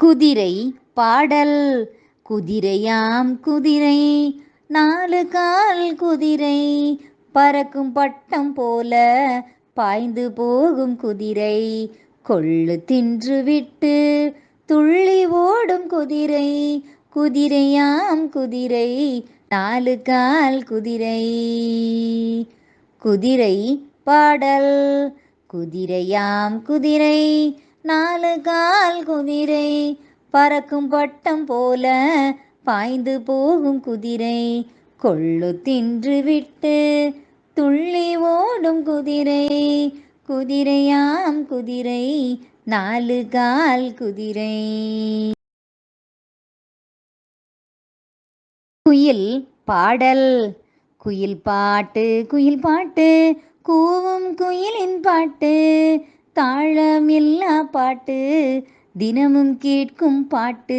குதிரை பாடல். குதிரையாம் குதிரை நாலு கால் குதிரை. பறக்கும் பட்டம் போல பாய்ந்து போகும் குதிரை. கொள்ளு தின்று விட்டு துள்ளி ஓடும் குதிரை. குதிரையாம் குதிரை நாலு கால் குதிரை. குதிரை பாடல். குதிரையாம் குதிரை நாலு கால் குதிரை பறக்கும் பட்டம் போல பாய்ந்து போகும் குதிரை. கொள்ளு தின்று விட்டு துள்ளி ஓடும் குதிரை. குதிரையாம் குதிரை நாலு கால் குதிரை. குயில் பாடல். குயில் பாட்டு குயில் பாட்டு கூவும் குயிலின் பாட்டு. தாளமில்லா பாட்டு தினமும் கேட்கும் பாட்டு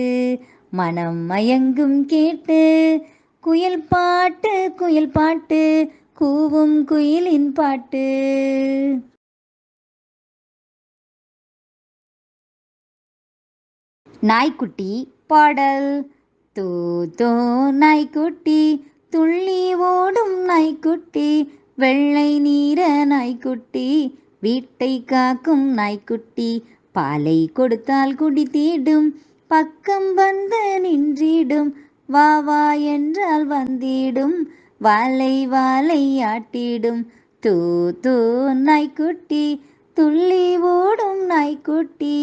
மனம் மயங்கும் கேட்டு குயில் பாட்டு குயில் பாட்டு கூவும் குயிலின் பாட்டு. நாய்க்குட்டி பாடல். தோ தோ நாய்க்குட்டி துள்ளி ஓடும் நாய்க்குட்டி வெள்ளை நீர நாய்க்குட்டி வீட்டை காக்கும் நாய்க்குட்டி பாலை கொடுத்தால் குடி தீடும். பக்கம் வந்து நின்றிடும். வா வா என்றால் வந்திடும். வாலை வாலை ஆட்டிடும். தூ தூ நாய்க்குட்டி. துள்ளி ஓடும் நாய்க்குட்டி.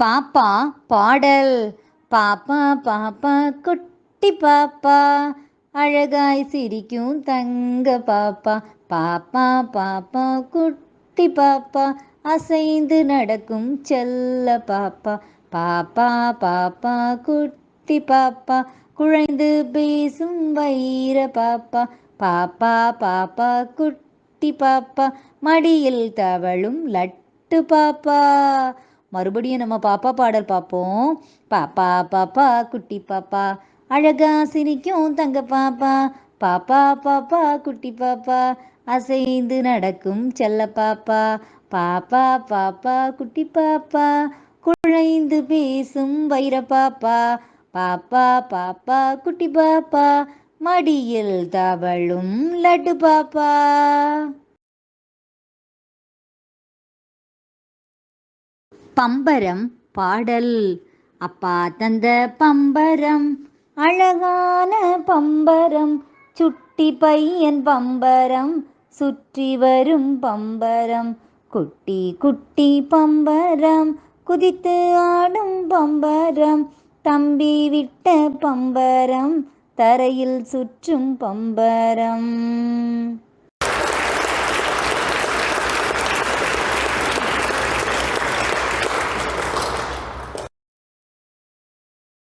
பாப்பா பாடல். பாப்பா பாப்பா குட்டி பாப்பா அழகாய் சிரிக்கும் தங்க பாப்பா. பாப்பா பாப்பா குட்டி பாப்பா அசைந்து நடக்கும் செல்ல பாப்பா. பாப்பா பாப்பா குட்டி பாப்பா குழைந்து பேசும் வைர பாப்பா. பாப்பா பாப்பா குட்டி பாப்பா மடியில் தவழும் லட்டு பாப்பா. மறுபடியும் நம்ம பாப்பா பாடல் பார்ப்போம் பாப்பா பாப்பா குட்டி பாப்பா அழகா சிரிக்கும் தங்க பாப்பா. பாப்பா பாப்பா குட்டி பாப்பா அசைந்து நடக்கும் செல்ல பாப்பா. பாப்பா பாப்பா குட்டி பாப்பா குழைந்து பேசும் வைர பாப்பா. பாப்பா பாப்பா குட்டி பாப்பா மடியில் தவழும் லட்டு பாப்பா. பம்பரம் பாடல். அப்பா தந்த பம்பரம் அழகான பம்பரம் சுட்டி பையன் பம்பரம் சுற்றி வரும் பம்பரம் குட்டி குட்டி பம்பரம் குதித்து ஆடும் பம்பரம் தம்பி விட்ட பம்பரம் தரையில் சுற்றும் பம்பரம்.